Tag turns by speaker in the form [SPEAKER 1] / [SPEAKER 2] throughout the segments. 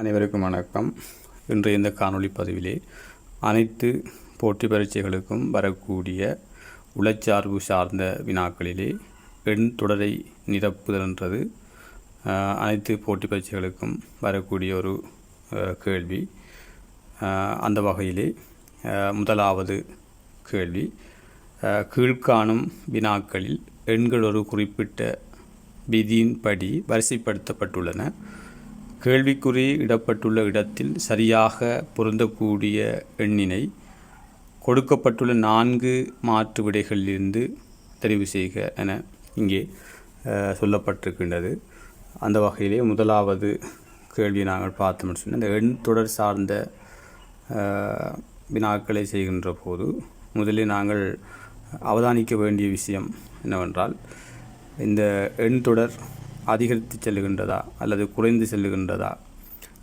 [SPEAKER 1] அனைவருக்கும் வணக்கம். இன்று இந்த காணொளி பதிவிலே அனைத்து போட்டி பரீட்சைகளுக்கும் வரக்கூடிய உளச்சார்பு சார்ந்த வினாக்களிலே எண் தொடரை நிரப்புதல் என்றது அனைத்து போட்டி பரீட்சைகளுக்கும் வரக்கூடிய ஒரு கேள்வி. அந்த வகையிலே முதலாவது கேள்வி கீழ்காணும் வினாக்களில் எண்கள் ஒரு குறிப்பிட்ட விதியின்படி வரிசைப்படுத்தப்பட்டுள்ளன. கேள்விக்குறி இடப்பட்டுள்ள இடத்தில் சரியாக பொருந்தக்கூடிய எண்ணினை கொடுக்கப்பட்டுள்ள நான்கு மாற்று விடைகளிலிருந்து தெரிவு செய்க என இங்கே சொல்லப்பட்டிருக்கின்றது. அந்த வகையிலே முதலாவது கேள்வியை நாங்கள் பார்த்தோம்னு சொன்னால் இந்த எண் தொடர் சார்ந்த வினாக்களை செய்கின்ற போது முதலில் நாங்கள் அவதானிக்க வேண்டிய விஷயம் என்னவென்றால் இந்த எண் தொடர் அதிகரித்து செல்லுகின்றதா? அல்லது குறைந்து செல்லுகின்றதா?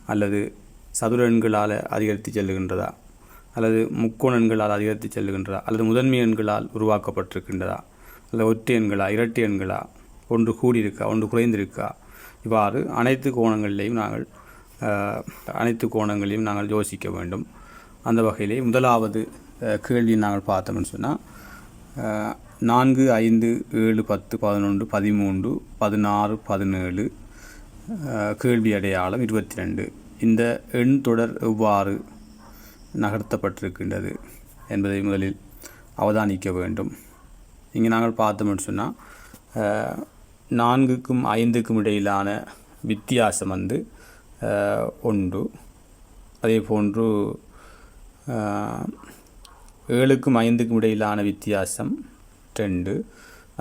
[SPEAKER 1] அல்லது சதுர எண்களால் அதிகரித்து செல்லுகின்றதா? அல்லது முக்கோண எண்களால் அதிகரித்து செல்லுகின்றதா? அல்லது முதன்மை எண்களால் உருவாக்கப்பட்டிருக்கின்றதா? அல்லது ஒற்றை எண்களா? இரட்டை எண்களா? ஒன்று கூடியிருக்கா? ஒன்று குறைந்திருக்கா? இவ்வாறு அனைத்து கோணங்களிலையும் நாங்கள் அனைத்து கோணங்களையும் நாங்கள் யோசிக்க வேண்டும். அந்த வகையிலே முதலாவது கேள்வி நாங்கள் பார்த்தோம்னு சொன்னால் நான்கு ஐந்து ஏழு பத்து பதினொன்று பதிமூன்று பதினாறு பதினேழு கேள்வி அடையாளம் இருபத்தி ரெண்டு இந்த எண் தொடர் எவ்வாறு நகர்த்தப்பட்டிருக்கின்றது என்பதை முதலில் அவதானிக்க வேண்டும். இங்கே நாங்கள் பார்த்தோம்னு சொன்னால் நான்குக்கும் ஐந்துக்கும் இடையிலான வித்தியாசம் வந்து ஒன்று. அதே போன்று ஏழுக்கும் ஐந்துக்கும் இடையிலான வித்தியாசம் ரெண்டு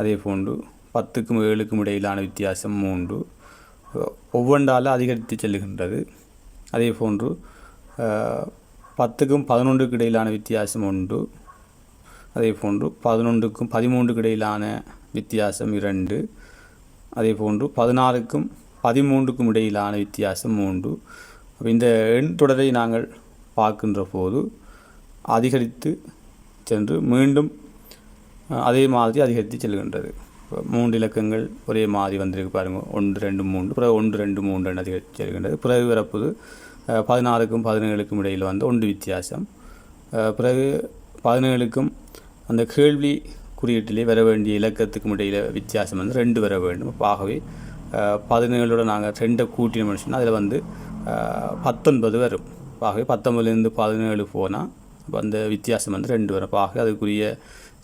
[SPEAKER 1] அதே போன்று பத்துக்கும் ஏழுக்கும் இடையிலான வித்தியாசம் மூன்று. ஒவ்வொன்றால் அதிகரித்து செல்கின்றது அதே போன்று பத்துக்கும் பதினொன்றுக்கு இடையிலான வித்தியாசம் ஒன்று. அதே போன்று பதினொன்றுக்கும் பதிமூன்றுக்கு இடையிலான வித்தியாசம் இரண்டு. அதே போன்று பதினாறுக்கும் பதிமூன்றுக்கும் இடையிலான வித்தியாசம் மூன்று. இந்த எண் தொடரை நாங்கள் பார்க்கின்ற போது அதிகரித்து சென்று மீண்டும் அதே மாதிரி அதிகரித்து செல்கின்றது. மூன்று இலக்கங்கள் ஒரே மாதிரி வந்திருக்கு பாருங்கள் ஒன்று ரெண்டு மூன்று. பிறகு ஒன்று ரெண்டு மூன்று என்று அதிகரித்து செல்கின்றது. பிறகு வரப்போது பதினாறுக்கும் பதினேழுக்கும் இடையில் வந்து ஒன்று வித்தியாசம். பிறகு பதினேழுக்கும் அந்த கேள்வி குறியீட்டிலே வர வேண்டிய இலக்கத்துக்கும் இடையில் வித்தியாசம் வந்து ரெண்டு வர வேண்டும். அப்ப ஆகவே பதினேழோட நாங்கள் ரெண்டை கூட்டினோம்னு சொன்னால் அதில் வந்து பத்தொன்பது வரும். அப்ப ஆகவே பத்தொன்பதுலேருந்து பதினேழு போனால் அந்த வித்தியாசம் வந்து ரெண்டு வரும். அப்ப ஆகவே அதுக்குரிய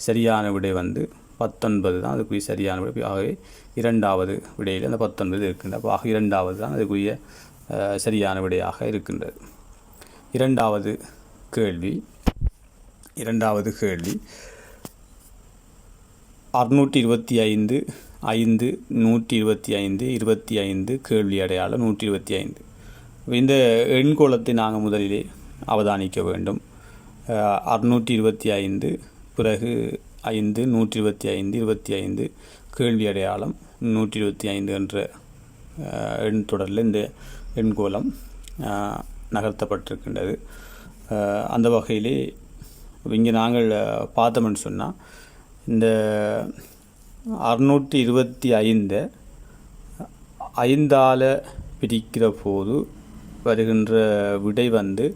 [SPEAKER 1] சரியான விடை வந்து பத்தொன்பது தான். அதுக்குரிய சரியான விடை. ஆகவே இரண்டாவது விடையில் அந்த பத்தொன்பது இருக்கின்றது. அப்போ ஆக இரண்டாவது தான் அதுக்குரிய சரியான விடையாக இருக்கின்றது. இரண்டாவது கேள்வி. இரண்டாவது கேள்வி. அறுநூற்றி இருபத்தி ஐந்து ஐந்து நூற்றி இருபத்தி ஐந்து இருபத்தி ஐந்து கேள்வி அடையாளம் நூற்றி இருபத்தி ஐந்து இந்த எண்கோளத்தை நாங்கள் முதலிலே அவதானிக்க வேண்டும். அறுநூற்றி இருபத்தி ஐந்து பிறகு ஐந்து நூற்றி இருபத்தி ஐந்து இருபத்தி ஐந்து கேள்வி அடையாளம் நூற்றி இருபத்தி ஐந்து என்ற எண் தொடரில் இந்த எண்கோலம் நகர்த்தப்பட்டிருக்கின்றது. அந்த வகையிலே இங்கே நாங்கள் பார்த்தோம்னு சொன்னால் இந்த அறுநூற்றி இருபத்தி ஐந்தை ஐந்தால் பிரிக்கிற போது வருகின்ற விடை வந்து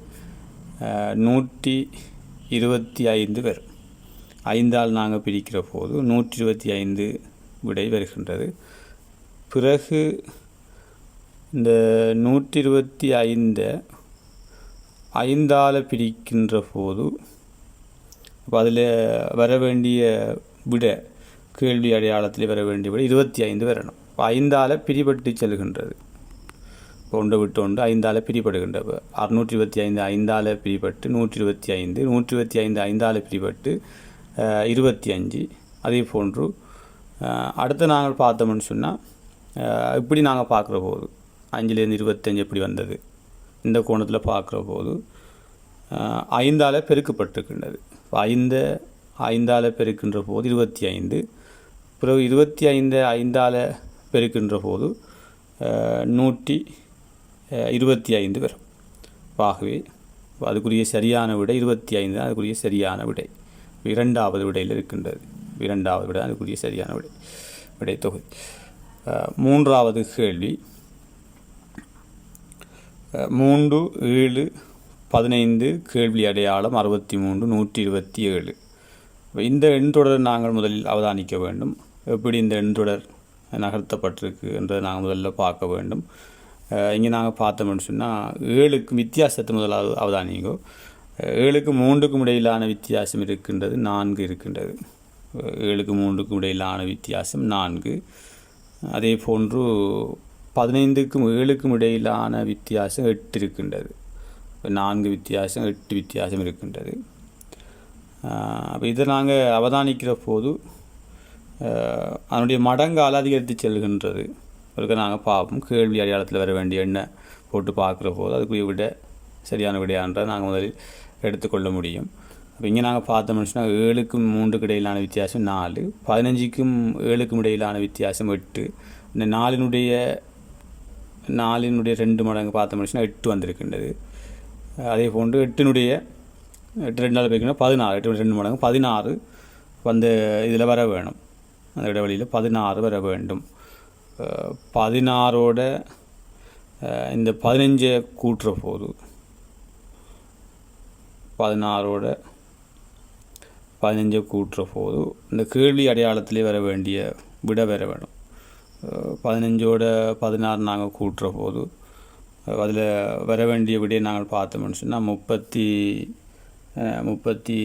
[SPEAKER 1] நூற்றி இருபத்தி ஐந்து வரும் ஐந்தால் நாங்கள் பிரிக்கிற போது நூற்றி இருபத்தி ஐந்து விடை வருகின்றது. பிறகு இந்த நூற்றி இருபத்தி ஐந்தை ஐந்தால் பிரிக்கின்ற போது அப்போ அதில் வர வேண்டிய விட கேள்வி அடையாளத்தில் வர வேண்டிய விட இருபத்தி ஐந்து வரணும். இப்போ ஐந்தால் பிரிபட்டு செல்கின்றது. இப்போ ஒன்றை விட்டு ஒன்று ஐந்தால் பிரிபடுகின்றது அறுநூற்றி இருபத்தி ஐந்து ஐந்தால் பிரிபட்டு நூற்றி இருபத்தி ஐந்து நூற்றி இருபத்தி ஐந்து ஐந்தால் பிரிபட்டு இருபத்தி அஞ்சு. அதே போன்று அடுத்து நாங்கள் பார்த்தோம்னு சொன்னால் இப்படி நாங்கள் பார்க்குற போது அஞ்சுலேருந்து இருபத்தஞ்சு எப்படி வந்தது? இந்த கோணத்தில் பார்க்குற போது ஐந்தால் பெருக்கப்பட்டிருக்கின்றது. இப்போ ஐந்து ஐந்தால் பெருக்கின்ற போது இருபத்தி ஐந்து. பிறகு இருபத்தி ஐந்து ஐந்தால் பெருக்கின்ற போது நூற்றி இருபத்தி ஐந்து வரும். ஆகவே அதுக்குரிய சரியான விடை இருபத்தி ஐந்து தான் அதுக்குரிய சரியான விடை. இரண்டாவது விடையில் இருக்கின்றது. இரண்டாவது விடை அதுக்குரிய சரியான விடை விடை தொகுதி மூன்றாவது கேள்வி. மூன்று ஏழு பதினைந்து கேள்வி அடையாளம் அறுபத்தி மூன்று நூற்றி இருபத்தி ஏழு இந்த எண்தொடரை நாங்கள் முதலில் அவதானிக்க வேண்டும். எப்படி இந்த எண்தொடர் நகர்த்தப்பட்டிருக்கு என்றதை நாங்கள் முதல்ல பார்க்க வேண்டும். இங்கே நாங்கள் பார்த்தோம்னு சொன்னால் ஏழுக்கு வித்தியாசத்தை முதலாவது அவதானிங்கோ ஏழுக்கு மூன்றுக்கும் இடையிலான வித்தியாசம் இருக்கின்றது நான்கு இருக்கின்றது. ஏழுக்கு மூன்றுக்கும் இடையிலான வித்தியாசம் நான்கு. அதே போன்று பதினைந்துக்கும் ஏழுக்கும் இடையிலான வித்தியாசம் எட்டு இருக்கின்றது. நான்கு வித்தியாசம் எட்டு வித்தியாசம் இருக்கின்றது. அப்போ இதை நாங்கள் அவதானிக்கிற போது அதனுடைய மடங்கால் அதிகரித்து செல்கின்றது. இருக்க நாங்கள் பார்ப்போம். கேள்வி அடையாளத்தில் வர வேண்டிய எண்ணெய் போட்டு பார்க்குற போது அதுக்குரிய விட சரியான விடையான்றதை நாங்கள் முதலில் எடுத்துக்கொள்ள முடியும். அப்போ இங்கே நாங்கள் பார்த்தோம்னு சொன்னால் ஏழுக்கும் மூன்றுக்கு இடையிலான வித்தியாசம் நாலு பதினஞ்சுக்கும் ஏழுக்கும் இடையிலான வித்தியாசம் எட்டு. இந்த நாலினுடைய நாலினுடைய ரெண்டு மடங்கு பார்த்தோம்னு சொன்னால் எட்டு வந்திருக்கின்றது. அதே போன்று எட்டினுடைய எட்டு ரெண்டு நாள் போய்க்கணும் பதினாறு எட்டு ரெண்டு மடங்கு பதினாறு வந்து இதில் வர வேணும். அந்த இடைவெளியில் பதினாறு வர வேண்டும். பதினாறோட இந்த பதினஞ்சை கூட்டுற போது பதினாறோட பதினஞ்சை கூட்டுற போது இந்த கேள்வி அடையாளத்திலே வர வேண்டிய விட வர வேணும். பதினஞ்சோட பதினாறு நாங்கள் கூட்டுற போது அதில் வர வேண்டிய விடையை நாங்கள் பார்த்தோம்னு சொன்னால் முப்பத்தி முப்பத்தி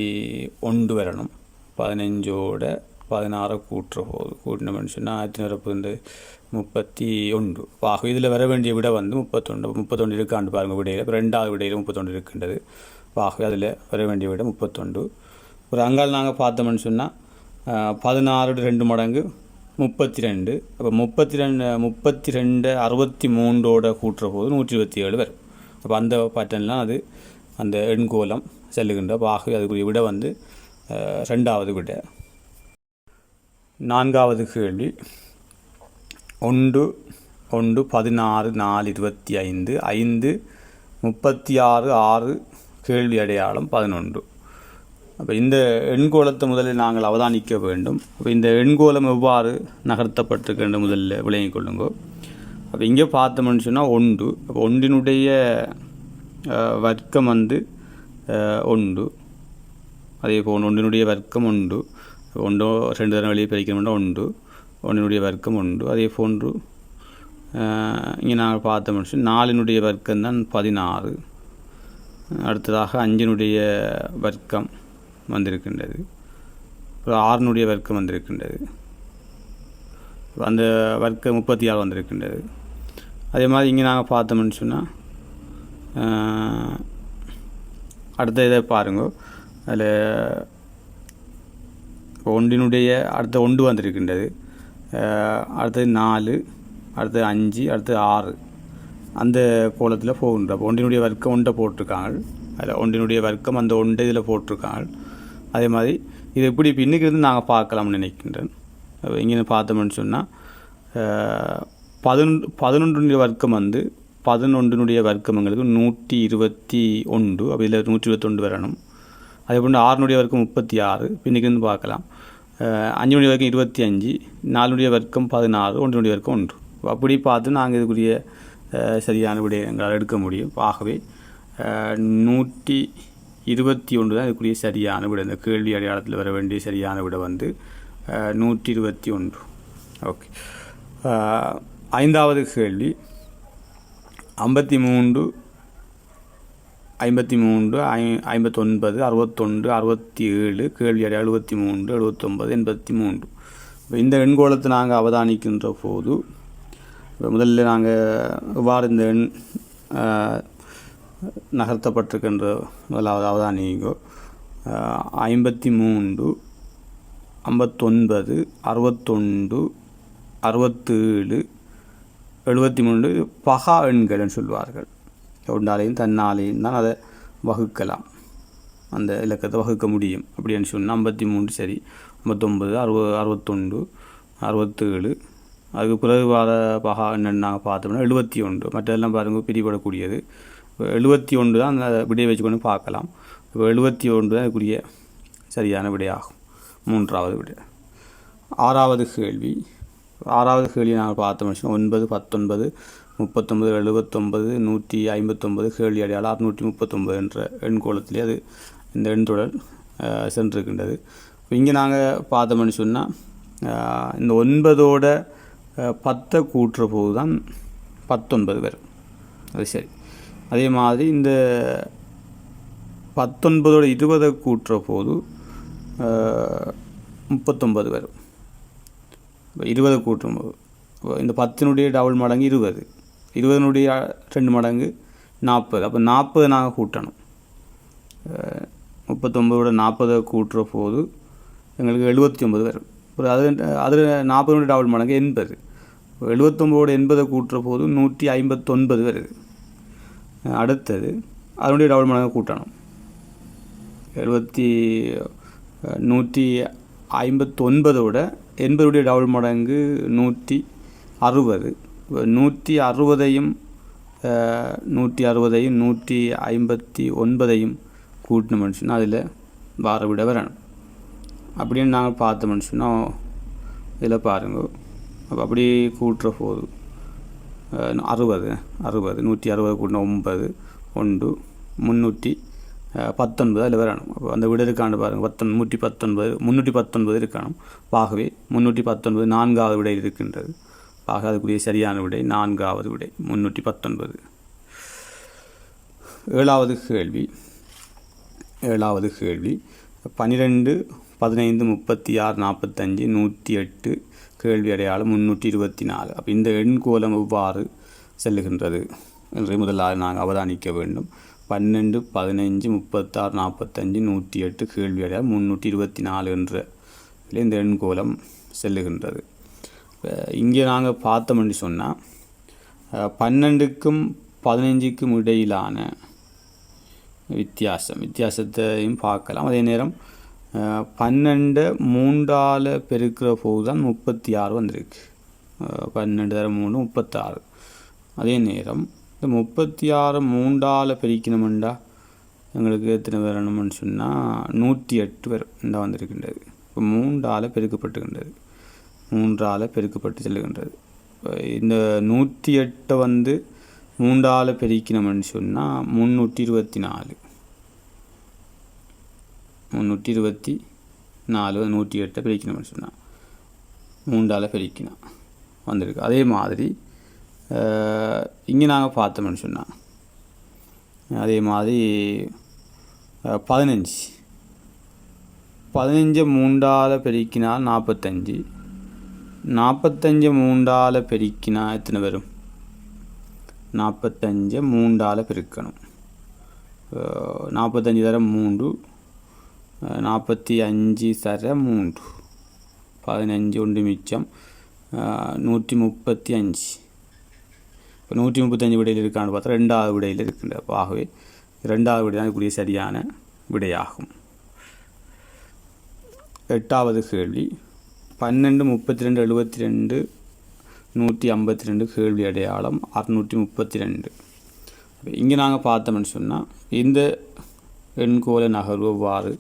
[SPEAKER 1] ஒன்று வரணும். பதினஞ்சோட பதினாறை கூட்டுற போது கூட்டினோம்னு சொன்னால் ஆயிரத்தி நிரப்பு முப்பத்தி ஒன்று. ஆக இதில் வர வேண்டிய விட வந்து முப்பத்தொன்று முப்பத்தொன்று இருக்காண்டு பாருங்கள் விடையில். இப்போ ரெண்டாவது விடையில் முப்பத்தொன்று இருக்கின்றது. ஆகவே அதில் வர வேண்டிய விட முப்பத்தொண்டு ஒரு அங்கால் நாங்கள் பார்த்தோம்னு சொன்னால் பதினாறு ரெண்டு மடங்கு முப்பத்தி ரெண்டு அப்போ முப்பத்தி ரெண்டு முப்பத்தி ரெண்டு அறுபத்தி மூன்றோட கூட்டுற போது நூற்றி இருபத்தி ஏழு வரும். அப்போ அந்த பேட்டர்ன்லாம் அது அந்த எண்கோலம் செல்லுகின்ற அப்போ ஆகவே அதுக்குரிய விட வந்து ரெண்டாவது விட. நான்காவது கேள்வி. ஒன்று ஒன்று பதினாறு நாலு இருபத்தி ஐந்து ஐந்து முப்பத்தி ஆறு ஆறு கேள்வி அடையாளம் பதினொன்று. அப்போ இந்த எண்கோலத்தை முதலில் நாங்கள் அவதானிக்க வேண்டும். அப்போ இந்த எண்கோலம் எவ்வாறு நகர்த்தப்பட்டிருக்கின்ற முதல்ல விளங்கிக் கொள்ளுங்கோ. அப்போ இங்கே பார்த்தோம்னு சொன்னால் ஒன்று. அப்போ ஒன்றினுடைய வர்க்கம் வந்து ஒன்று. அதே போல் ஒன்றினுடைய வர்க்கம் உண்டு ஒன்றோ ரெண்டு தரம் வெளியே பிரிக்கணும்னா உண்டு ஒன்றினுடைய வர்க்கம் உண்டு அதே போன்று இங்கே நாங்கள் பார்த்தோம்னு சொன்னால் நாலினுடைய வர்க்கம் தான் பதினாறு. அடுத்ததாக அஞ்சினுடைய வர்க்கம் வந்திருக்கின்றது. ஒரு ஆறினுடைய வர்க்கம் வந்திருக்கின்றது. அந்த வர்க்கம் முப்பத்தி ஆறு வந்திருக்கின்றது. அதே மாதிரி இங்கே நாங்கள் பார்த்தோம்னு சொன்னால் அடுத்த இதை பாருங்க. அதில் ஒன்றினுடைய அடுத்த ஒன்று வந்திருக்கின்றது. அடுத்தது நாலு அடுத்தது அஞ்சு அடுத்தது ஆறு. அந்த கோலத்தில் போகின்ற ஒன்றினுடைய வர்க்கம் ஒன்றை போட்டிருக்காங்க அதில் ஒன்றினுடைய வர்க்கம் அந்த ஒன்றை இதில் போட்டிருக்காங்க அதே மாதிரி இது எப்படி பின்னுக்கு இருந்து நாங்கள் பார்க்கலாம்னு நினைக்கின்றேன். இங்கே பார்த்தோம்னு சொன்னால் பதினொன்று பதினொன்றுடைய வர்க்கம் வந்து பதினொன்றினுடைய வர்க்கம் எங்களுக்கு நூற்றி இருபத்தி ஒன்று அப்போ இதில் நூற்றி இருபத்தொன்று வரணும். அதே போன்று ஆறுனுடைய வர்க்கம் முப்பத்தி ஆறு பின்னுக்கு இருந்து பார்க்கலாம் அஞ்சுனுடைய வர்க்கம் இருபத்தி அஞ்சு நாலுனுடைய வர்க்கம் பதினாறு ஒன்றினுடைய வர்க்கம் ஒன்று. அப்படி பார்த்து நாங்கள் இதுக்குரிய சரியான விடையை எங்களால் எடுக்க முடியும். ஆகவே நூற்றி இருபத்தி ஒன்று தான் இதுக்குரிய சரியான விடை. இந்த கேள்வி அடையாளத்தில் வர வேண்டிய சரியான விடை வந்து நூற்றி இருபத்தி ஒன்று. ஓகே. ஐந்தாவது கேள்வி. ஐம்பத்தி மூன்று ஐம்பத்தி மூன்று ஐ ஐம்பத்தொன்பது அறுபத்தொன்று அறுபத்தி ஏழு கேள்வி அடை எழுபத்தி மூன்று எழுபத்தொன்பது எண்பத்தி மூன்று. இந்த எண்கோளத்தை நாங்கள் அவதானிக்கின்ற போது முதல்ல நாங்கள் இவ்வாறு இந்த எண் நகர்த்தப்பட்டிருக்கின்ற முதலாவது அவதானிங்கோ ஐம்பத்தி மூன்று ஐம்பத்தொன்பது அறுபத்தொன்று அறுபத்தேழு எழுபத்தி மூன்று பகா எண்கள்னு சொல்வார்கள். ஒன்றாலையும் தன்னாலையும் தான் அதை வகுக்கலாம். அந்த இலக்கத்தை வகுக்க முடியும். அப்படின்னு சொன்னால் ஐம்பத்தி மூன்று சரி ஐம்பத்தொம்பது அறுபது அறுபத்தொன்று அறுபத்தேழு அதுக்கு பிறகு வர பகா என்னென்னு நாங்கள் பார்த்தோம்னா எழுபத்தி ஒன்று மற்றதெல்லாம் பாருங்கள் பிரிபடக்கூடியது. இப்போ எழுபத்தி ஒன்று தான் அந்த விடையை வச்சுக்கொண்டு பார்க்கலாம். இப்போ எழுபத்தி ஒன்று தான் இதுக்குரிய சரியான விடையாகும். மூன்றாவது விடை. ஆறாவது கேள்வி. ஆறாவது கேள்வி நாங்கள் பார்த்தோம்னு சொன்னால் ஒன்பது பத்தொன்பது முப்பத்தொன்பது எழுபத்தொன்பது நூற்றி ஐம்பத்தொன்பது கேள்வி அடையாளம் அறுநூற்றி முப்பத்தொன்பது என்ற எண்கோளத்திலே அது இந்த எண் தொடர் சென்றிருக்கின்றது. இப்போ இங்கே நாங்கள் பார்த்தோம்னு சொன்னால் இந்த ஒன்பதோட பத்தை கூட்டுற போது தான் பத்தொன்பது வரும். அது சரி. அதே மாதிரி இந்த பத்தொன்பதோட இருபதை கூட்டுற போது அஹ், முப்பத்தொன்பது வரும். இருபதை கூட்டும் இப்போ இந்த பத்தினுடைய டபுள் மடங்கு இருபது. இருபதனுடைய ரெண்டு மடங்கு நாற்பது. அப்போ நாற்பது நாங்கள் கூட்டணும். அஹ், முப்பத்தொம்பதோட நாற்பதை கூட்டுற போது எங்களுக்கு எழுபத்தி ஒம்பது வரும். ஒரு அது அதில் நாற்பதனுடைய டபுள் மடங்கு எண்பது. எழுபத்தொம்போடு எண்பதை கூட்டுற போது நூற்றி ஐம்பத்தொன்பது வருது. அடுத்தது அதனுடைய டபுள் மடங்கு கூட்டணும். எழுபத்தி நூற்றி ஐம்பத்தொன்பதோட எண்பதுடைய டபுள் மடங்கு நூற்றி அறுபது. நூற்றி அறுபதையும் நூற்றி அறுபதையும் நூற்றி ஐம்பத்தி ஒன்பதையும் கூட்டினோம்னு சொன்னால் அதில் வார விட வரணும். அப்படின்னு நாங்கள் பார்த்தோம்னு சொன்னால் இதில் பாருங்க. அப்போ அப்படி கூட்டுற போது அறுபது அறுபது நூற்றி அறுபது கூட்டின ஒன்பது ஒன்று முந்நூற்றி பத்தொன்பது அதில் வரணும். அப்போ அந்த விட இருக்காண்டு பாருங்கள் பத்தொன் நூற்றி பத்தொன்பது முந்நூற்றி பத்தொன்பது இருக்கணும். ஆகவே முந்நூற்றி பத்தொன்பது நான்காவது விடை இருக்கின்றது. ஆக அதுக்குரிய சரியான விடை நான்காவது விடை முந்நூற்றி பத்தொன்பது. ஏழாவது கேள்வி. ஏழாவது கேள்வி. பன்னிரெண்டு பதினைந்து முப்பத்தி ஆறு நாற்பத்தஞ்சு நூற்றி எட்டு கேள்வி அடையாளம் முந்நூற்றி இருபத்தி நாலு அப்போ இந்த எண்கோலம் எவ்வாறு செல்லுகின்றது என்று முதலாக நாங்கள் அவதானிக்க வேண்டும். பன்னெண்டு பதினைஞ்சு முப்பத்தாறு நாற்பத்தஞ்சு நூற்றி எட்டு கேள்வி அடையாளம் முந்நூற்றி இருபத்தி நாலு என்ற இந்த இந்த எண்கோலம் செல்லுகின்றது. இங்கே நாங்கள் பார்த்தோம்னு சொன்னால் பன்னெண்டுக்கும் பதினைஞ்சுக்கும் இடையிலான வித்தியாசம் வித்தியாசத்தையும் பார்க்கலாம். அதே நேரம் பன்னெண்டு மூன்றால் பெருக்கிற போது தான் முப்பத்தி ஆறு வந்திருக்கு பன்னெண்டு தர மூணு முப்பத்தாறு. அதே நேரம் இந்த முப்பத்தி ஆறு மூன்றால் பெருக்கணுமெண்டா எங்களுக்கு எத்தனை வரணும்னு சொன்னால் நூற்றி எட்டு பேர் இந்த வந்திருக்கின்றது. இப்போ மூன்றால் பெருக்கப்பட்டுகின்றது. மூன்றால் பெருக்கப்பட்டு செல்லுகின்றது. இந்த நூற்றி எட்டை வந்து மூன்றால் பெருக்கணும்னு சொன்னால் முந்நூற்றி இருபத்தி நாலு. முந்நூற்றி இருபத்தி நாலு நூற்றி எட்டை பிரிக்கணும்னு சொன்னால் மூன்றால் பெருக்கினா வந்திருக்கு. அதே மாதிரி இங்கே நாங்கள் பார்த்தோம்னு சொன்னால் அதே மாதிரி பதினஞ்சு பதினஞ்சு. பதினஞ்சை மூன்றால் பெருக்கினால் நாற்பத்தஞ்சு. நாற்பத்தஞ்சு மூன்றால் பெருக்கினா எத்தனை வரும்? நாற்பத்தஞ்சு மூன்றால் பெருக்கணும். நாற்பத்தஞ்சு தரம் மூன்று நாற்பத்தி அஞ்சு சர மூன்று. பதினஞ்சு ஒன்று மிச்சம். நூற்றி முப்பத்தி அஞ்சு. இப்போ நூற்றி முப்பத்தஞ்சு விடையில் இருக்கான்னு பார்த்தா ரெண்டாவது விடையில் இருக்கின்ற அப்ப ஆகவே ரெண்டாவது விடை தான் இதுக்குரிய சரியான விடையாகும். எட்டாவது கேள்வி. பன்னெண்டு முப்பத்தி ரெண்டு எழுபத்தி ரெண்டு நூற்றி ஐம்பத்தி ரெண்டு கேள்வி அடையாளம் அறுநூற்றி முப்பத்தி ரெண்டு இங்கே நாங்கள் பார்த்தோம்னு சொன்னால் இந்த எண்கோல நகர்வு வாறு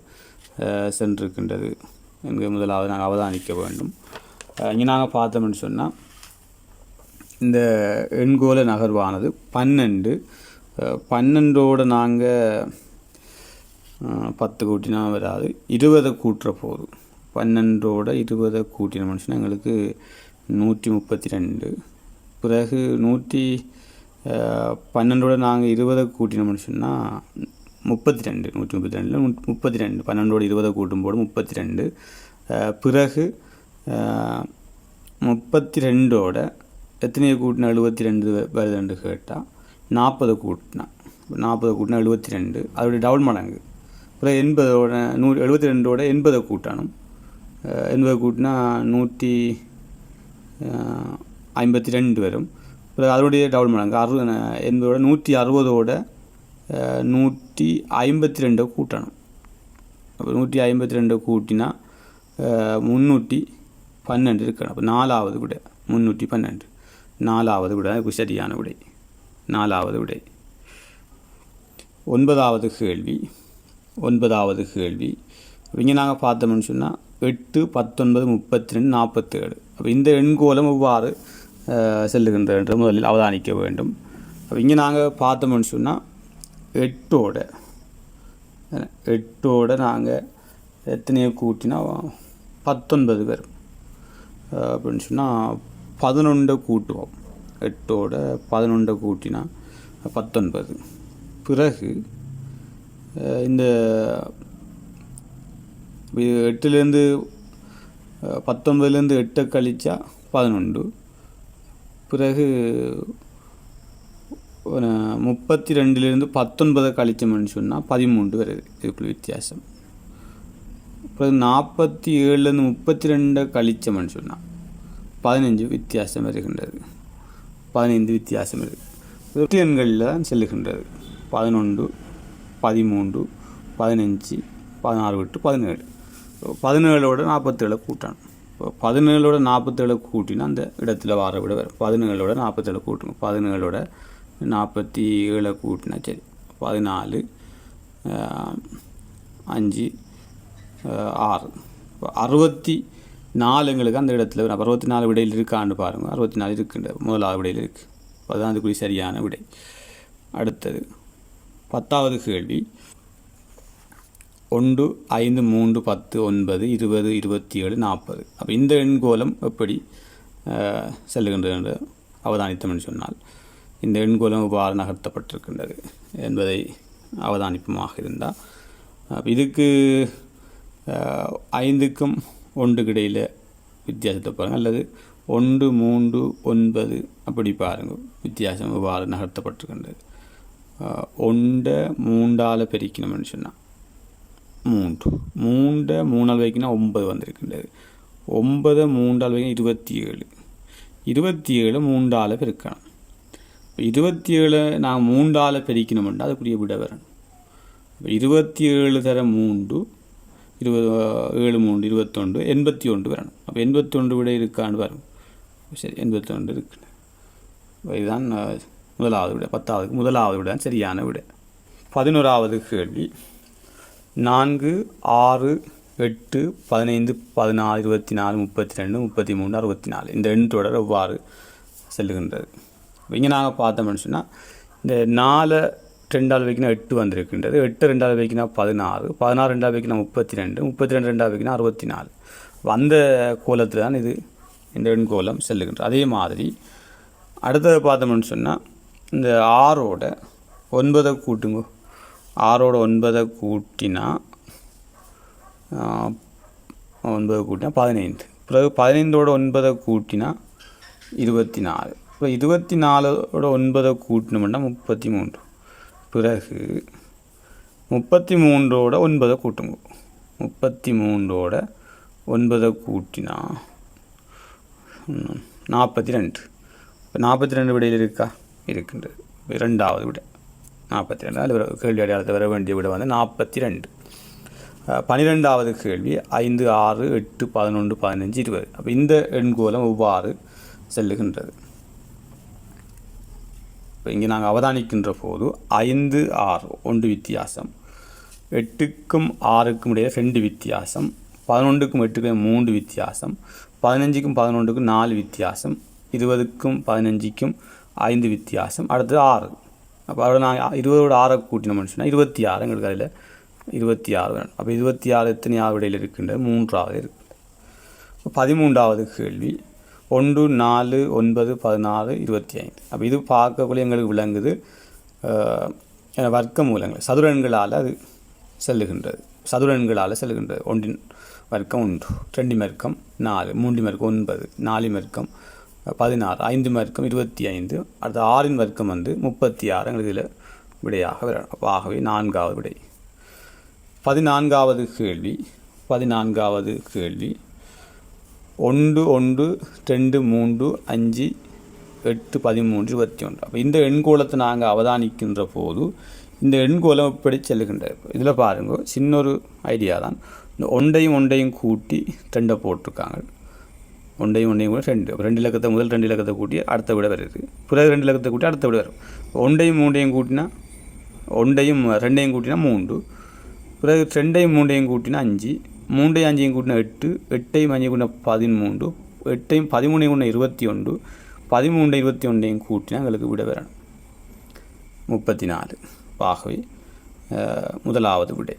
[SPEAKER 1] சென்றிருக்கின்றது. என்கிற முதலாவது நாங்கள் அவதானிக்க வேண்டும். இங்கே நாங்கள் பார்த்தோம்னு சொன்னால் இந்த எண்கோல நகர்வானது பன்னெண்டு. பன்னெண்டோட பன்னெண்டோடு நாங்கள் பத்து கூட்டினா வராது. இருபதை கூட்டுற போது. பன்னெண்டோட இருபதை கூட்டின மனுஷன் எங்களுக்கு நூற்றி முப்பத்தி ரெண்டு பிறகு நூற்றி பன்னெண்டோட நாங்கள் இருபதை கூட்டின மனுஷன்னா முப்பத்தி ரெண்டு நூற்றி முப்பத்தி ரெண்டில் முப்பத்தி ரெண்டு பன்னெண்டோடு இருபதை கூட்டும்போது முப்பத்தி ரெண்டு பிறகு முப்பத்தி ரெண்டோட எத்தனையை கூட்டினா எழுபத்தி ரெண்டு வருதுன்னு கேட்டால் நாற்பதை கூட்டினா. நாற்பதை கூட்டினா எழுபத்தி ரெண்டு அதோடைய டபுள் மடங்கு. அப்புறம் எண்பதோட நூறு எழுபத்தி ரெண்டோட எண்பதை கூட்டணும். அஹ் எண்பதை கூட்டினா நூற்றி ஐம்பத்தி ரெண்டு வரும். அப்புறம் அதோடைய டபுள் மடங்கு. அறு எண்பதோட நூற்றி அறுபதோட நூற்றி ஐம்பத்தி ரெண்டை கூட்டணும் அப்போ நூற்றி ஐம்பத்தி ரெண்டை கூட்டினா முந்நூற்றி பன்னெண்டு இருக்கணும் அப்போ நாலாவது விடை முந்நூற்றி பன்னெண்டு நாலாவது விடை அதுக்கு சரியான விடை நாலாவது விடை ஒன்பதாவது கேள்வி ஒன்பதாவது கேள்வி இங்கே நாங்கள் பார்த்தோம்னு சொன்னால் எட்டு பத்தொன்பது முப்பத்தி ரெண்டு நாற்பத்தேழு அப்போ இந்த எண்கோலம் எவ்வாறு செல்லுகின்ற என்று முதலில் அவதானிக்க வேண்டும் அப்போ இங்கே நாங்கள் பார்த்தோம்னு சொன்னால் எட்டோட. எட்டோட நாங்கள் எத்தனையோ கூட்டினா பத்தொன்பது பேர். அப்படின்னு சொன்னால் பதினொன்றை கூட்டுவோம். எட்டோட பதினொன்றை கூட்டினா பத்தொன்பது. பிறகு இந்த எட்டுலேருந்து பத்தொன்பதுலேருந்து எட்டை கழித்தா பதினொன்று. பிறகு முப்பத்தி ரெண்டுலேருந்து பத்தொன்பதை கழிச்சோம்னு சொன்னால் பதிமூன்று வருது இதுக்குள்ள வித்தியாசம். அப்புறம் நாற்பத்தி ஏழுலேருந்து முப்பத்தி ரெண்டை கழிச்சோம்னு சொன்னால் பதினஞ்சு வித்தியாசம் வருகின்றது. பதினைந்து வித்தியாசம் இருக்குது எட்டு எண்களில் தான் செல்லுகின்றது. பதினொன்று பதிமூன்று பதினஞ்சு பதினாறு விட்டு பதினேழு. பதினேழோட நாற்பத்தேழை கூட்டணும் இப்போ பதினேழோட நாற்பத்தேழை கூட்டினா அந்த இடத்துல வர விட வரும். பதினேழோட நாற்பத்தேழு கூட்டணும். பதினேழோட நாற்பத்தி ஏழை கூட்டினா சரி பதினாலு அஞ்சு ஆறு. அறுபத்தி நாலுங்களுக்கு அந்த இடத்துல அறுபத்தி நாலு விடையில் இருக்கான்னு பாருங்கள் அறுபத்தி நாலு இருக்குன்ற முதலாவது விடையில் இருக்குது அதுதான் அதுக்குரிய சரியான விடை. அடுத்தது பத்தாவது கேள்வி. ஒன்று ஐந்து மூன்று பத்து ஒன்பது இருபது இருபத்தி ஏழு நாற்பது. அப்போ இந்த எண்கோலம் எப்படி செல்லுகின்றது என்று அவதானித்தோம்னு சொன்னால் இந்த எண்கோலம் இவ்வாறு நகர்த்தப்பட்டிருக்கின்றது என்பதை அவதானிப்பமாக இருந்தால் இதுக்கு ஐந்துக்கும் ஒன்றுக்கு இடையில் வித்தியாசத்தை பாருங்கள் அல்லது ஒன்று மூன்று ஒன்பது அப்படி பாருங்கள் வித்தியாசம் இவ்வாறு நகர்த்தப்பட்டிருக்கின்றது. ஒன்றை மூண்டால் பெருக்கணும்னு சொன்னால் மூன்று. மூன்றை மூணால் வைக்கினா ஒன்பது வந்திருக்கின்றது. ஒன்பதை மூன்றால் வைக்கணும் இருபத்தி ஏழு. இருபத்தி ஏழு மூன்றால் பெருக்கணும். இருபத்தி ஏழு நான் மூன்றால் பெருக்கணும்னா அதுக்குரிய விட வரணும் இருபத்தி ஏழு தர மூன்று இருபது ஏழு மூன்று இருபத்தொன்று எண்பத்தி ஒன்று வரணும் அப்போ எண்பத்தி ஒன்று விட இருக்கான்னு வரும் சரி எண்பத்தி ஒன்று இருக்கு இதுதான் முதலாவது விட பத்தாவது முதலாவது விட சரியான விட. பதினோராவது கேள்வி. நான்கு ஆறு எட்டு பதினைந்து பதினாறு இருபத்தி நாலு முப்பத்தி ரெண்டு முப்பத்தி மூணு அறுபத்தி நாலு. இந்த எண் தொடர் எவ்வாறு செல்லுகின்றது? இங்கே நாங்கள் பார்த்தோம்னு சொன்னால் இந்த நாலு ரெண்டாவது வைக்கினா எட்டு வந்திருக்கின்றது. எட்டு ரெண்டாவது வைக்கினா பதினாறு பதினாறு ரெண்டாவது வைக்கினா முப்பத்தி ரெண்டு முப்பத்தி ரெண்டு ரெண்டாவது வைக்கினா அறுபத்தி நாலு அந்த கோலத்தில் தான் இது இந்த எண் கோலம் செல்லுகின்றது. அதே மாதிரி அடுத்தது பார்த்தோம்னு சொன்னால் இந்த ஆறோட ஒன்பதை கூட்டுங்க. ஆறோட ஒன்பதை கூட்டினா ஒன்பது ஒன்பதை கூட்டினா பதினைந்து. பிறகு பதினைந்தோட ஒன்பதை கூட்டினா இருபத்தி நாலு இப்போ இருபத்தி நாலோட ஒன்பதை கூட்டணும்னா முப்பத்தி மூன்று பிறகு முப்பத்தி மூன்றோட ஒன்பதை கூட்டுங்க. முப்பத்தி மூன்றோட ஒன்பதை கூட்டினா நாற்பத்தி ரெண்டு இப்போ நாற்பத்தி ரெண்டு விடையில் இருக்கா? இருக்கின்றது. ரெண்டாவது இரண்டாவது நாற்பத்தி ரெண்டு அதில் கேள்வி அடையாளத்தை வர வேண்டிய விட வந்து நாற்பத்தி ரெண்டு பன்னிரெண்டாவது கேள்வி ஐந்து ஆறு எட்டு பதினொன்று பதினஞ்சு இருபது. அப்போ இந்த எண்கோலம் எவ்வாறு செல்லுகின்றது. இப்போ இங்கே நாங்கள் அவதானிக்கின்ற போது ஐந்து ஆறு ஒன்று வித்தியாசம். எட்டுக்கும் ஆறுக்கும் இடையே ரெண்டு வித்தியாசம். பதினொன்றுக்கும் எட்டுக்கும் மூன்று வித்தியாசம். பதினஞ்சுக்கும் பதினொன்றுக்கும் நாலு வித்தியாசம். இருபதுக்கும் பதினஞ்சுக்கும் ஐந்து வித்தியாசம். அடுத்தது ஆறு. அப்போ அதோட நான் இருபதோட ஆறை கூட்டினோம்னு சொன்னால் இருபத்தி ஆறு எங்களுக்கு அதில் இருபத்தி ஆறு வேணும். அப்போ இருபத்தி ஆறு எத்தனை ஆறு இடையில் இருக்கின்ற மூன்றாவது இருக்கு. இப்போ பதிமூன்றாவது கேள்வி. ஒன்று நாலு ஒன்பது பதினாறு இருபத்தி ஐந்து அப்போ இது பார்க்கக்குள்ள எங்களுக்கு விளங்குது வர்க்க மூலங்கள். சதுரன்களால் அது செல்லுகின்றது. சதுரன்களால் செல்லுகின்றது. ஒன்றின் வர்க்கம் ஒன்று ரெண்டு மர்க்கம் நாலு மூன்று மர்க்கம் ஒன்பது நாலு மர்க்கம் பதினாறு ஐந்து மர்க்கம் இருபத்தி ஐந்து அடுத்த ஆறின் வர்க்கம் வந்து முப்பத்தி ஆறு எங்களுக்கு இதில் விடையாக வரும். அப்போ ஆகவே நான்காவது விடை. பதினான்காவது கேள்வி பதினான்காவது கேள்வி. ஒன்று ஒன்று ரெண்டு மூன்று அஞ்சு எட்டு பதிமூன்று இருபத்தி ஒன்று. அப்போ இந்த எண்கோலத்தை நாங்கள் அவதானிக்கின்ற போது இந்த எண்கோலம் எப்படி செல்லுகின்றது இதில் பாருங்க சின்ன ஒரு ஐடியா தான். இந்த ஒன்றையும் ஒன்றையும் கூட்டி ரெண்டை போட்டிருக்காங்க. ஒன்றையும் ஒன்றையும் கூட ரெண்டு. ரெண்டு இலக்கத்தை முதல் ரெண்டு இலக்கத்தை கூட்டி அடுத்த விட வருது. பிறகு ரெண்டு இலக்கத்தை கூட்டி அடுத்த விட வரும். ஒன்றையும் மூண்டையும் கூட்டினா ஒன்றையும் ரெண்டையும் கூட்டினா மூன்று. பிறகு ரெண்டையும் மூண்டையும் கூட்டினா அஞ்சு. மூண்டையும் அஞ்சையும் கூட்டின எட்டு எட்டையும் அஞ்சையும் கூட்டின பதிமூன்று எட்டையும் பதிமூணையும் கூட்டின இருபத்தி ஒன்று பதிமூன்று இருபத்தி ஒன்றையும் கூட்டினா எங்களுக்கு விட வரணும் முப்பத்தி நாலு ஆகவே முதலாவது விடை.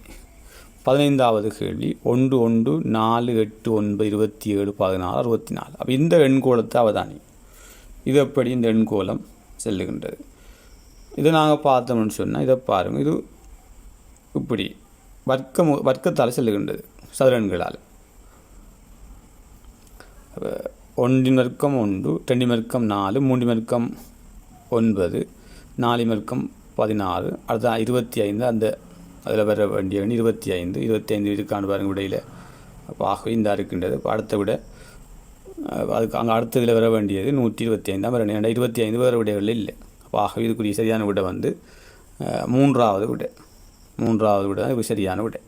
[SPEAKER 1] பதினைந்தாவது கேள்வி. ஒன்று ஒன்று நாலு எட்டு ஒன்பது இருபத்தி ஏழு பதினாலு அறுபத்தி நாலு அப்போ இந்த எண்கோலத்தை அவதானி. இது எப்படி இந்த எண்கோலம் செல்லுகின்றது? இதை நாங்கள் பார்த்தோம்னு சொன்னால் இதை பாருங்கள் இது இப்படி வர்க்க வர்க்கத்தால் செல்லுகின்றது. சதுரன்களால். அப்ப ஒன்றின் வர்க்கம் ஒன்று ரெண்டின் வர்க்கம் நாலு மூன்றின் வர்க்கம் ஒன்பது நாலின் வர்க்கம் பதினாறு அடுத்த இருபத்தி ஐந்து அந்த அதில் வர வேண்டிய இருபத்தி ஐந்து இருபத்தி ஐந்து இருக்காண்டு பாருங்க விடையில் அப்போ ஆகவே இந்த இருக்கின்றது. அடுத்த விட அதுக்கு அங்கே அடுத்த இதில் வர வேண்டியது நூற்றி இருபத்தி ஐந்தாம் வரணும் ஏன்னா இருபத்தி ஐந்து வேறு விடைகளில் இல்லை. அப்போ ஆகவே இதுக்குரிய சரியான விடை வந்து மூன்றாவது விடை. மூன்றாவது விடை தான் இதுக்கு சரியான விடை.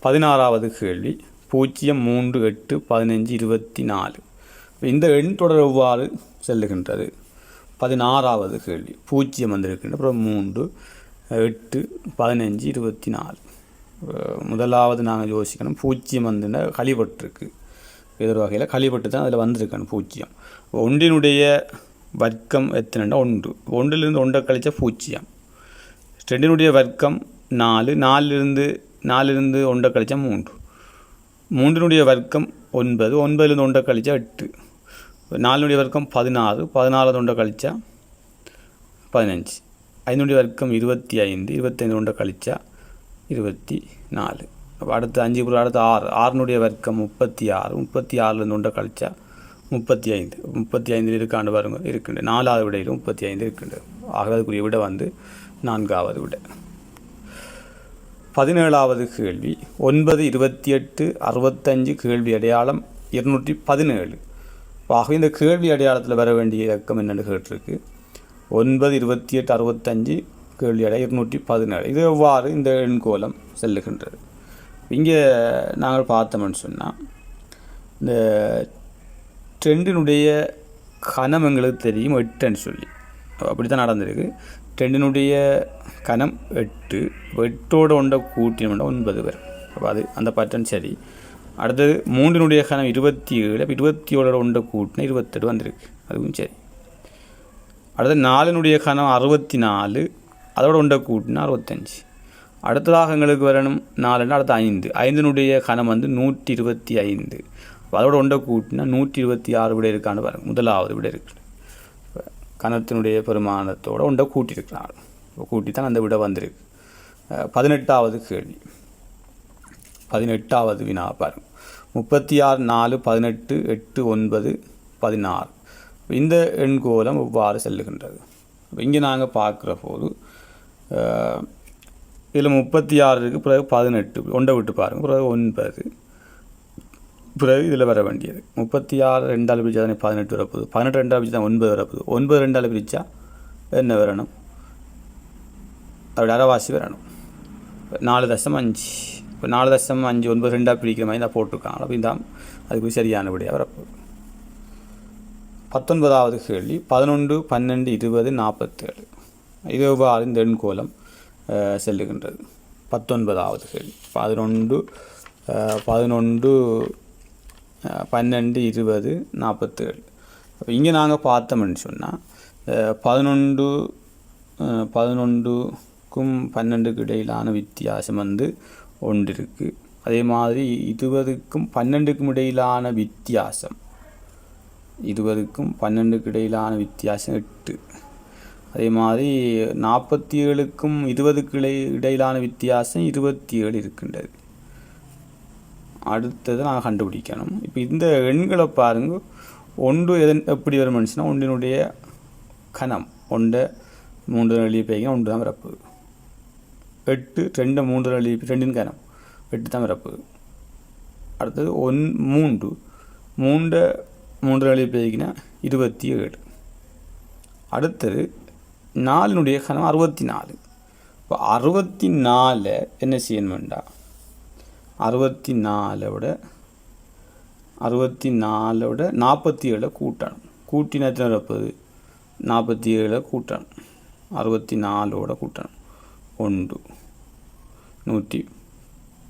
[SPEAKER 1] பதினாறாவது கேள்வி பூஜ்ஜியம் மூன்று எட்டு பதினஞ்சு இருபத்தி நாலு. இந்த எண் தொடர் எவ்வாறு செல்லுகின்றது? பதினாறாவது கேள்வி பூஜ்ஜியம் வந்திருக்கின்ற அப்புறம் மூன்று எட்டு பதினஞ்சு இருபத்தி நாலு. முதலாவது நாங்கள் யோசிக்கணும் பூஜ்ஜியம் வந்துன்னா களிபட்டிருக்கு எதிர் வகையில் களிபட்டு தான் அதில் வந்திருக்கணும் பூஜ்ஜியம். ஒன்றினுடைய வர்க்கம் எத்தனைன்னா ஒன்று. ஒன்றிலிருந்து ஒன்றை கழிச்சா பூஜ்ஜியம். ரெண்டினுடைய வர்க்கம் நாலு. நாலிலிருந்து நாலிலிருந்து ஒன்றை கழித்தா மூன்று. மூன்றினுடைய வர்க்கம் ஒன்பது ஒன்பதுலேருந்து ஒன்றை கழிச்சா எட்டு. நாலினுடைய வர்க்கம் பதினாறு பதினாறு ஒன்றை கழிச்சா பதினஞ்சு. ஐந்தினுடைய வர்க்கம் இருபத்தி ஐந்து இருபத்தைந்து ஒன்றை கழிச்சா இருபத்தி நாலு அப்போ அடுத்து அஞ்சு புறம் அடுத்து ஆறு. ஆறுனுடைய வர்க்கம் முப்பத்தி ஆறு முப்பத்தி ஆறுலேருந்து ஒன்றை கழிச்சா முப்பத்தி ஐந்து முப்பத்தி ஐந்தில் இருக்காண்டு பாருங்க இருக்குண்டு நாலாவது விடையிலும் முப்பத்தி ஐந்து இருக்குண்டு ஆகவே அதுக்குரிய வந்து நான்காவது விடை. பதினேழாவது கேள்வி. ஒன்பது இருபத்தி எட்டு அறுபத்தஞ்சு கேள்வி அடையாளம் இருநூற்றி பதினேழு. ஆகவே இந்த கேள்வி அடையாளத்தில் வர வேண்டிய இலக்கம் என்னென்னு கேட்டிருக்கு. ஒன்பது இருபத்தி எட்டு அறுபத்தஞ்சு கேள்வி அடை இருநூற்றி பதினேழு. இது எவ்வாறு இந்த எண்கோலம் செல்லுகின்றது? இங்கே நாங்கள் பார்த்தோம்னு சொன்னால் இந்த ட்ரெண்டினுடைய கனம் எங்களுக்கு தெரியும் எட்டுன்னு சொல்லி. அப்படி தான் நடந்திருக்கு. ரெண்டினுடைய கனம் எட்டு எட்டோடு எட்டோட ஒன்றை கூட்டினோம்னா ஒன்பது வரும் அப்போ அது அந்த பேட்டர்ன் சரி. அடுத்தது மூன்றினுடைய கனம் இருபத்தி ஏழு அப்போ இருபத்தி ஏழோட கொண்ட கூட்டினா இருபத்தெட்டு வந்திருக்கு. அதுவும் சரி. அடுத்து நாலினுடைய கனம் அறுபத்தி நாலு அதோட ஒன்றை கூட்டினா அறுபத்தஞ்சு. அடுத்ததாக எங்களுக்கு வரணும் நாலுன்னா அடுத்து ஐந்து. ஐந்தினுடைய கனம் வந்து நூற்றி இருபத்தி ஐந்து. அதோட ஒன்றை கூட்டினா நூற்றி இருபத்தி ஆறு விட இருக்கான்னு பாருங்கள் முதலாவது விட இருக்குது கணத்தினுடைய பெருமானத்தோட ஒன்றை கூட்டியிருக்கிறாங்க இப்போ கூட்டி தான் அந்த விட வந்திருக்கு. பதினெட்டாவது கேள்வி. பதினெட்டாவது வினா பாருங்க முப்பத்தி ஆறு நாலு பதினெட்டு எட்டு ஒன்பது பதினாறு. இந்த எண்கோலம் இவ்வாறு செல்லுகின்றது. இங்கே நாங்கள் பார்க்குற போது இதில் முப்பத்தி ஆறு இருக்குது பிறகு பதினெட்டு. ஒன்றை விட்டு பாருங்கள் பிறகு ஒன்பது. பிறகு இதில் வர வேண்டியது. முப்பத்தி ஆறு ரெண்டால் பிரிச்சா தானே பதினெட்டு வரப்போகுது. பதினெட்டு ரெண்டால் பிரிச்சா தான் ஒன்பது வரப்போகுது. ஒன்பது ரெண்டால் பிரிச்சா என்ன வரணும்? அதோட அறவாசி வரணும். நாலு தசம் அஞ்சு. இப்போ நாலு தசம் அஞ்சு ஒன்பது ரெண்டாக பிரிக்கிற மாதிரி தான் போட்டிருக்காங்க. அப்படின்னு தான் அதுக்கு சரியானபடியாக விடையாக வரப்போகுது. பத்தொன்பதாவது கேள்வி. பதினொன்று பன்னெண்டு இருபது நாற்பத்தேழு. இது எவ்வாறு இந்த எண்கோலம் செல்லுகின்றது? பத்தொன்பதாவது கேள்வி. பதினொன்று பதினொன்று பன்னெண்டு இருபது நாற்பத்தேழு. அப்போ இங்கே நாங்கள் பார்த்தோம்னு சொன்னால் பதினொன்று பதினொன்றுக்கும் பன்னெண்டுக்கு இடையிலான வித்தியாசம் வந்து ஒன்று இருக்குது அதே மாதிரி இருபதுக்கும் பன்னெண்டுக்கும் இடையிலான வித்தியாசம் இருபதுக்கும் பன்னெண்டுக்கு இடையிலான வித்தியாசம் எட்டு. அதே மாதிரி நாற்பத்தி ஏழுக்கும் இருபதுக்கு இடை இடையிலான வித்தியாசம் இருபத்தி ஏழு இருக்கின்றது. அடுத்தது நான் கண்டுபிடிக்கணும். இப்போ இந்த எண்களை பாருங்க. ஒன்று எதன் எப்படி வரும் ஒன்றினுடைய கணம். ஒன்று மூன்று எழுதி போய்ங்க ஒன்று தான் பிறப்பு. எட்டு ரெண்டு மூன்று எழுதி ரெண்டின் கணம். எட்டு தான் பிறப்பு. அடுத்தது ஒன் மூன்று. மூன்று மூன்று எழுதி போய்க்கினா இருபத்தி ஏழு. அடுத்தது நாலினுடைய கணம் அறுபத்தி நாலு. இப்போ அறுபத்தி நாலு என்ன செய்யணும்டா? அறுபத்தி நாலை விட அறுபத்தி நாலை விட நாற்பத்தி ஏழை கூட்டணும். கூட்டின எத்தனை நாற்பத்தி ஏழை கூட்டணும். அறுபத்தி நாலோட கூட்டணும். ஒன்று நூற்றி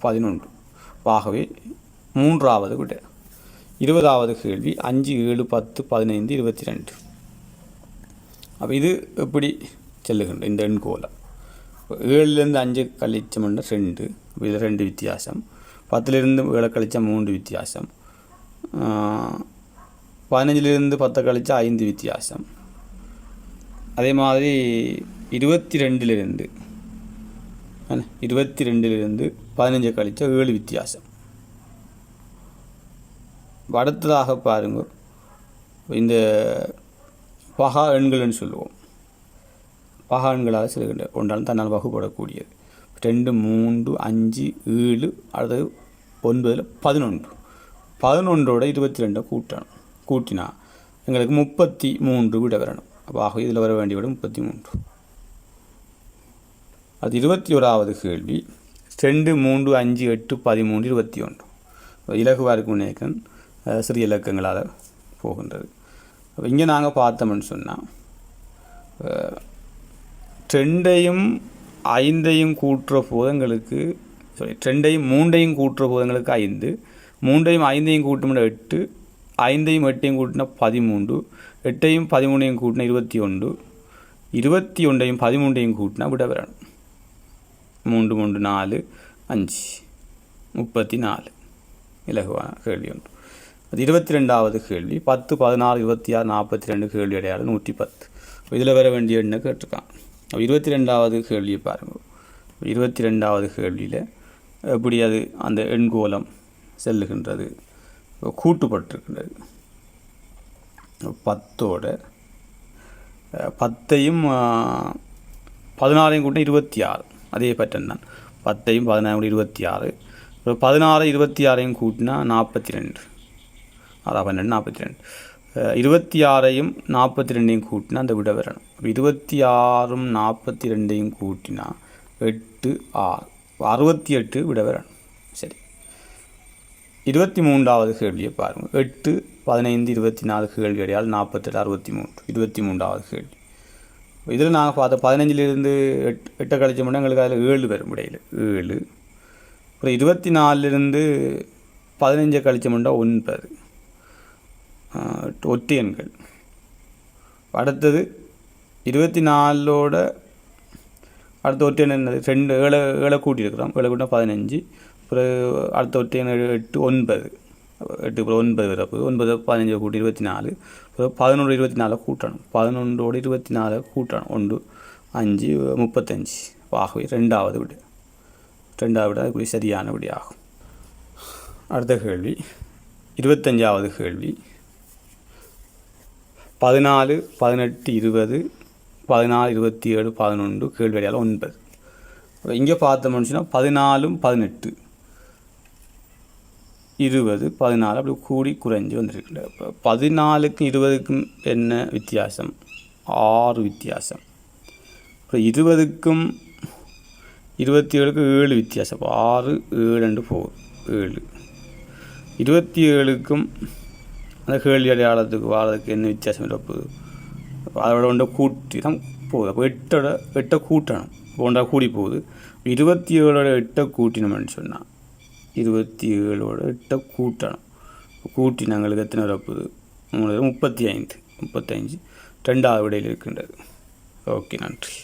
[SPEAKER 1] பதினொன்று. ஆகவே மூன்றாவது விட. இருபதாவது கேள்வி அஞ்சு ஏழு பத்து பதினைந்து இருபத்தி ரெண்டு அப்போ இது எப்படி செல்லுகின்ற இந்த எண்கோலம் ஏழுலேருந்து அஞ்சு கழிச்சோம்னா ரெண்டு. இது ரெண்டு வித்தியாசம். பத்திலிருந்து ஏழை கழிச்சா மூன்று வித்தியாசம் பதினஞ்சிலிருந்து பத்தை கழிச்சா ஐந்து வித்தியாசம் அதே மாதிரி இருபத்தி ரெண்டிலிருந்து இருபத்தி ரெண்டிலிருந்து பதினஞ்சு கழிச்சா ஏழு வித்தியாசம் அடுத்ததாக பாருங்க இந்த பகா எண்கள்னு சொல்லுவோம் பகா எண்களால் சில ஒன்றால் தன்னால் வகுப்படக்கூடியது ரெண்டு மூன்று அஞ்சு ஏழு அடுத்தது ஒன்பதில் பதினொன்று. பதினொன்றோட இருபத்தி ரெண்டை கூட்டணும். கூட்டினா எங்களுக்கு முப்பத்தி மூன்று விட வரணும். அப்போ ஆக இதில் வர வேண்டிய விட முப்பத்தி மூன்று அது இருபத்தி ஓராவது கேள்வி. ரெண்டு மூன்று அஞ்சு எட்டு பதிமூன்று இருபத்தி ஒன்று இலகுவாருக்கு முன்னேக்கம் சிறிய இலக்கங்களால் போகின்றது. அப்போ இங்கே நாங்கள் பார்த்தோம்னு சொன்னால் ரெண்டையும் ஐந்தையும் கூட்டுற போது சாரி ரெண்டையும் மூண்டையும் கூட்டுற போது ஐந்து மூண்டையும் ஐந்தையும் கூட்டினா எட்டு ஐந்தையும் எட்டையும் கூட்டினா பதிமூன்று எட்டையும் பதிமூணையும் கூட்டினா இருபத்தி ஒன்று இருபத்தி ஒன்றையும் பதிமூன்றையும் கூட்டினா விட வரணும் மூன்று மூன்று நாலு அஞ்சு முப்பத்தி நாலு. இலகுவான கேள்வி ஒன்று. அது இருபத்தி ரெண்டாவது கேள்வி. பத்து பதினாறு இருபத்தி ஆறு நாற்பத்தி ரெண்டு கேள்வி அடையாளம் நூற்றி பத்து. இதில் வர வேண்டிய எண்ணை கேட்டிருக்கான். இருபத்தி ரெண்டாவது கேள்வியை பாருங்கள் இருபத்தி ரெண்டாவது கேள்வியில் எப்படி அது அந்த எண்கோலம் செல்லுகின்றது? கூட்டுப்பட்டிருக்கின்றது. பத்தோட பத்தையும் பதினாறையும் கூட்டம் இருபத்தி ஆறு அதே பேட்டர்ன் தான். பத்தையும் பதினாறு கூட இருபத்தி ஆறு பதினாறு இருபத்தி ஆறையும் கூட்டினா நாற்பத்தி ரெண்டு ஆறா பன்னெண்டு நாற்பத்தி ரெண்டு இருபத்தி ஆறையும் நாற்பத்தி ரெண்டையும் கூட்டினா அந்த விட வரணும். இருபத்தி ஆறும் நாற்பத்தி ரெண்டையும் கூட்டினா எட்டு ஆறு. அறுபத்தி எட்டு விட வரணும். சரி. இருபத்தி மூன்றாவது கேள்வியை பாருங்கள் எட்டு பதினைந்து இருபத்தி நாலு கேள்வி அடையால் நாற்பத்தெட்டு அறுபத்தி மூன்று இருபத்தி மூன்றாவது கேள்வி இதில் நாங்கள் பார்த்த பதினஞ்சிலிருந்து எட் எட்டை கழிச்சோம்னா எங்களுக்கு அதில் ஏழு வரும் இடையில். ஏழு. அப்புறம் இருபத்தி நாலுலேருந்து பதினஞ்சை கழிச்சோம்னா ஒன்பது. ஆஹ், எண்கள். அடுத்தது இருபத்தி நாலோட அடுத்த ஒற்றை எண் என்னது? ரெண்டு ஏழை ஏழை கூட்டியிருக்கிறோம். ஏழை கூட்டினா பதினஞ்சு பிறகு அடுத்த ஒற்றை எண் எட்டு ஒன்பது. எட்டு பிறகு ஒன்பது பிறப்பு ஒன்பது பதினஞ்சு கூட்டி இருபத்தி நாலு பிறகு பதினொன்று இருபத்தி நாலை கூட்டணும். பதினொன்றோடு இருபத்தி நாலை கூட்டணும். ஒன்று அஞ்சு முப்பத்தஞ்சு. ஆகவே ரெண்டாவது விடு. ரெண்டாவது விட அதுக்குரிய சரியான விடி ஆகும் அடுத்த கேள்வி. இருபத்தஞ்சாவது கேள்வி. பதினாலு பதினெட்டு இருபது பதினாலு இருபத்தி ஏழு பதினொன்று கேள்வியால் ஒன்பது. இங்கே பார்த்தோம்னு சொன்னால் பதினாலும் பதினெட்டு இருபது பதினாலு அப்படி கூடி குறைஞ்சி வந்திருக்கின்ற. இப்போ பதினாலுக்கும் இருபதுக்கும் என்ன வித்தியாசம்? ஆறு வித்தியாசம். அப்புறம் இருபதுக்கும் இருபத்தி ஏழுக்கு ஏழு வித்தியாசம். ஆறு ஏழு ரெண்டு ஃபோர் ஏழு. இருபத்தி ஏழுக்கும் அந்த கேள்வி அடையாளத்துக்கு வாழறதுக்கு என்ன வித்தியாசம் இருப்பது அதோட ஒன்றை கூட்டி தான் போகுது. அப்போ எட்டோட எட்டை கூட்டணும். ஒன்றா கூடி போகுது இருபத்தி ஏழோட எட்டை கூட்டினோம்னு சொன்னால் இருபத்தி ஏழோட எட்டை கூட்டணும். கூட்டி நாங்களுக்கு எத்தனை வரப்புது உங்களுக்கு முப்பத்தி ஐந்து முப்பத்தஞ்சு ரெண்டாவது விடையில் இருக்கின்றது. ஓகே நன்றி.